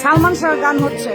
সালমান শাহ গান হচ্ছে।